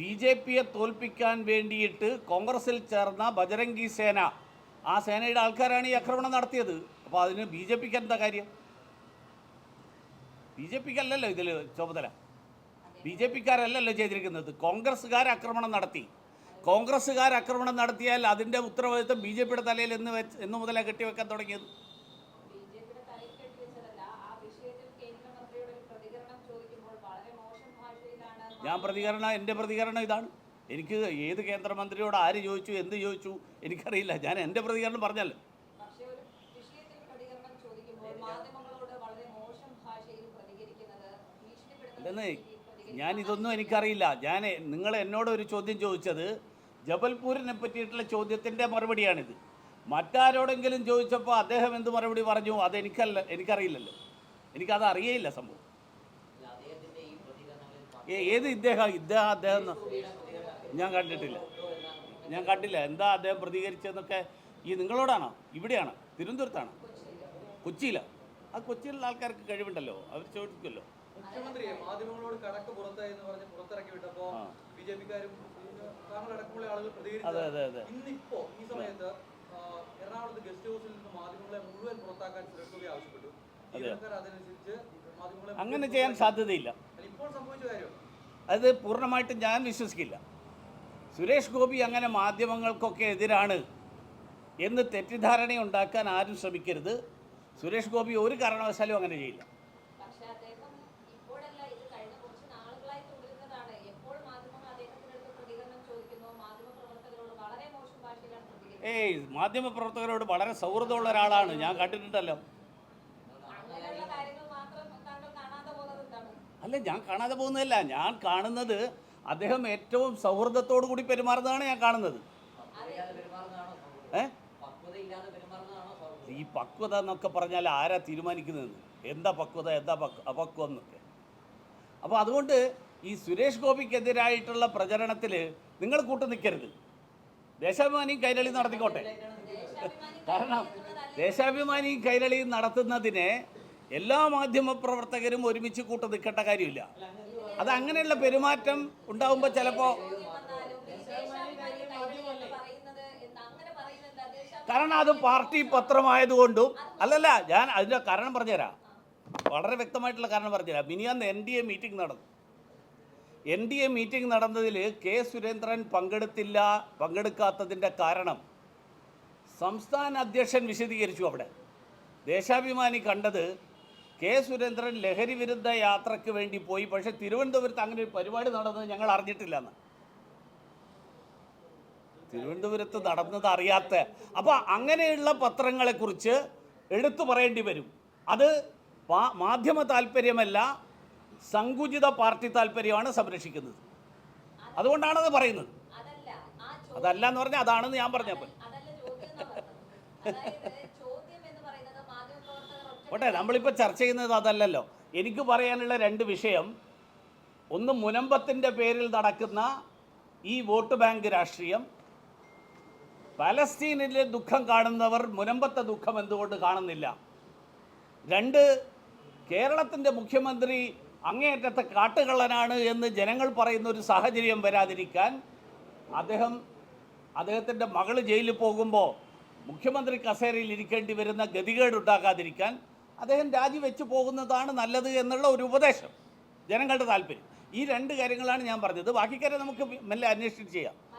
B J പിയെ തോൽപ്പിക്കാൻ വേണ്ടിയിട്ട് കോൺഗ്രസിൽ ചേർന്ന ബജരംഗി സേന. ആ സേനയുടെ ആൾക്കാരാണ് ഈ ആക്രമണം നടത്തിയത്. അപ്പോൾ അതിന് ബി ജെ പിക്ക് എന്താ കാര്യം? ബി ജെ പിക്ക് അല്ലല്ലോ ഇതിൽ ചുമതല. ബി ജെ പിക്കാരല്ലല്ലോ ചെയ്തിരിക്കുന്നത്. കോൺഗ്രസ്സുകാർ ആക്രമണം നടത്തി. കോൺഗ്രസ്സുകാർ ആക്രമണം നടത്തിയാൽ അതിന്റെ ഉത്തരവാദിത്വം ബി ജെ പിയുടെ തലയിൽ എന്ന് വെച്ച് എന്ന് മുതലാണ് കെട്ടിവെക്കാൻ തുടങ്ങിയത് ബി ജെ പിയുടെ തലയിൽ കെട്ടിവെച്ചതല്ല ആ വിഷയത്തിൽ കേന്ദ്രമന്ത്രിയുടെ ഒരു പ്രതികരണം ചോദിക്കുമ്പോൾ വളരെ മോശം ഭാഷയിലാണ് ഞാൻ പ്രതികരണം എന്റെ പ്രതികരണം ഇതാണ്. എനിക്ക് ഏത് കേന്ദ്രമന്ത്രിയോട് ആര് ചോദിച്ചു എന്ത് ചോദിച്ചു എനിക്കറിയില്ല. ഞാൻ എന്റെ പ്രതികരണം പറഞ്ഞല്ലോ. അല്ലെന്നേ ഞാൻ ഇതൊന്നും എനിക്കറിയില്ല. ഞാൻ നിങ്ങൾ എന്നോട് ഒരു ചോദ്യം ചോദിച്ചത് ജബൽപൂരിനെ പറ്റിയിട്ടുള്ള ചോദ്യത്തിന്റെ മറുപടിയാണിത്. മറ്റാരോടെങ്കിലും ചോദിച്ചപ്പോൾ അദ്ദേഹം എന്ത് മറുപടി പറഞ്ഞു? അതെനിക്കല്ല എനിക്കറിയില്ലല്ലോ. എനിക്കത് അറിയേയില്ല സംഭവം അദ്ദേഹത്തിന്റെ ഈ പ്രതികരണങ്ങളിൽ ഏ- ഏത് ഇദ്ദേഹം ഇദ്ദേഹം അദ്ദേഹം ഞാൻ കണ്ടിട്ടില്ല. ഞാൻ കണ്ടില്ല. എന്താ അദ്ദേഹം പ്രതികരിച്ചതെന്നൊക്കെ ഈ നിങ്ങളോടാണോ? ഇവിടെയാണ്? തിരുവനന്തപുരത്താണ്? കൊച്ചിയിലാണ് ആ കൊച്ചിയിലുള്ള ആൾക്കാർക്ക് കഴിവുണ്ടല്ലോ. അവർ ചോദിക്കുമല്ലോ. മുഖ്യമന്ത്രിയെ മാധ്യമങ്ങളോട് കണക്ക് പുറത്തായി എന്ന് പറഞ്ഞ് പുറത്തിറക്കി വിട്ടപ്പോ ആ. ബി ജെ പിക്കാരും താങ്കളടക്കമുള്ള ആളുകൾ അതെ പ്രതികരിച്ചത് അതെ അതെ. ഇന്നിപ്പോ ഈ സമയത്ത് ആ, എറണാകുളത്ത് ഗസ്റ്റ് ഹൗസിൽ നിന്ന് മാധ്യമങ്ങളെ മുഴുവൻ പുറത്താക്കാൻ സുരേഷ് ഗോപി ആവശ്യപ്പെട്ടു. ജീവനക്കാർ അതനുസരിച്ച് മാധ്യമങ്ങളെ അങ്ങനെ ചെയ്യാൻ സാധ്യതയില്ല. ഇപ്പോൾ സംഭവിച്ച കാര്യം അത് പൂർണമായിട്ടും ഞാൻ വിശ്വസിക്കില്ല. സുരേഷ് ഗോപി അങ്ങനെ മാധ്യമങ്ങൾക്കൊക്കെ എതിരാണ് എന്ന് തെറ്റിദ്ധാരണ ഉണ്ടാക്കാൻ ആരും ശ്രമിക്കരുത്. സുരേഷ് ഗോപി ഒരു കാരണവശാലും അങ്ങനെ ചെയ്യില്ല. ഏയ് മാധ്യമപ്രവർത്തകരോട് വളരെ സൗഹൃദമുള്ള ഒരാളാണ്. ഞാൻ കണ്ടിട്ടുണ്ടല്ലോ. അല്ല ഞാൻ കാണാതെ പോകുന്നതല്ല. ഞാൻ കാണുന്നത് അദ്ദേഹം ഏറ്റവും സൗഹൃദത്തോടു കൂടി പെരുമാറുന്നതാണ് ഞാൻ കാണുന്നത്? ഏ? ഈ പക്വത എന്നൊക്കെ പറഞ്ഞാൽ ആരാ തീരുമാനിക്കുന്നത് എന്താ പക്വത എന്താ പക്വ അപക്വം എന്നൊക്കെ. അപ്പോൾ അതുകൊണ്ട് ഈ സുരേഷ് ഗോപിക്കെതിരായിട്ടുള്ള പ്രചരണത്തിൽ നിങ്ങൾ കൂട്ടു നിൽക്കരുത്. ദേശാഭിമാനിയും കൈരളിയും നടത്തിക്കോട്ടെ. കാരണം ദേശാഭിമാനിയും കൈരളിയും നടത്തുന്നതിനെ എല്ലാ മാധ്യമ പ്രവർത്തകരും ഒരുമിച്ച് കൂട്ടു നിൽക്കേണ്ട കാര്യമില്ല. അത് അങ്ങനെയുള്ള പെരുമാറ്റം ഉണ്ടാവുമ്പോൾ ചിലപ്പോൾ കാരണം അത് പാർട്ടി പത്രമായതുകൊണ്ടും അല്ലല്ല ഞാൻ അതിന്റെ കാരണം പറഞ്ഞുതരാം. വളരെ വ്യക്തമായിട്ടുള്ള കാരണം പറഞ്ഞുതരാം. മിനിയാന്ന് എൻ ഡി എ മീറ്റിംഗ് നടന്നു. എൻ ഡി എ മീറ്റിംഗ് നടന്നതിൽ കെ സുരേന്ദ്രൻ പങ്കെടുത്തില്ല പങ്കെടുക്കാത്തതിന്റെ കാരണം സംസ്ഥാന അധ്യക്ഷൻ വിശദീകരിച്ചു അവിടെ. ദേശാഭിമാനി കണ്ടത് കെ സുരേന്ദ്രൻ ലഹരി വിരുദ്ധ യാത്രയ്ക്ക് വേണ്ടി പോയി. പക്ഷേ തിരുവനന്തപുരത്ത് അങ്ങനെ ഒരു പരിപാടി നടന്നത് ഞങ്ങൾ അറിഞ്ഞിട്ടില്ല എന്ന് തിരുവനന്തപുരത്ത് നടന്നത് അറിയാത്ത. അപ്പോൾ അങ്ങനെയുള്ള പത്രങ്ങളെക്കുറിച്ച് എടുത്തു പറയേണ്ടി വരും. അത് മാധ്യമ താല്പര്യമല്ല സങ്കുചിത പാർട്ടി താല്പര്യമാണ് സംരക്ഷിക്കുന്നത്. അതുകൊണ്ടാണത് പറയുന്നത്. അതല്ല ആ അതല്ല എന്ന് പറഞ്ഞാൽ അതാണെന്ന് ഞാൻ പറഞ്ഞപ്പോൾ അതല്ല ചോദ്യം എന്നാ പറഞ്ഞത് അതായത് ചോദ്യം എന്ന് പറയുന്നത് മാധ്യമപ്രവർത്തകർ ഒറ്റ ഓട്ടെ നമ്മളിപ്പോൾ ചർച്ച ചെയ്യുന്നത് അതല്ലല്ലോ. എനിക്ക് പറയാനുള്ള രണ്ട് വിഷയം. ഒന്ന് മുനമ്പത്തിന്റെ പേരിൽ നടക്കുന്ന ഈ വോട്ട് ബാങ്ക് രാഷ്ട്രീയം. പലസ്തീനിലെ ദുഃഖം കാണുന്നവർ മുനമ്പത്തെ ദുഃഖം എന്തുകൊണ്ട് കാണുന്നില്ല? രണ്ട് കേരളത്തിന്റെ മുഖ്യമന്ത്രി അങ്ങേയറ്റത്തെ കാട്ടുകള്ളനാണ് എന്ന് ജനങ്ങൾ പറയുന്ന ഒരു സാഹചര്യം വരാതിരിക്കാൻ അദ്ദേഹം അദ്ദേഹത്തിന്റെ മകൾ ജയിലിൽ പോകുമ്പോൾ മുഖ്യമന്ത്രി കസേരയിൽ ഇരിക്കേണ്ടി വരുന്ന ഗതികേട് ഉണ്ടാക്കാതിരിക്കാൻ അദ്ദേഹം രാജിവെച്ച് പോകുന്നതാണ് നല്ലത് എന്നുള്ള ഒരു ഉപദേശം. ജനങ്ങളുടെ താല്പര്യം. ഈ രണ്ട് കാര്യങ്ങളാണ് ഞാൻ പറഞ്ഞത്. ബാക്കി കാര്യം നമുക്ക് മെല്ലെ അന്വേഷിച്ചിട്ട് ചെയ്യാം.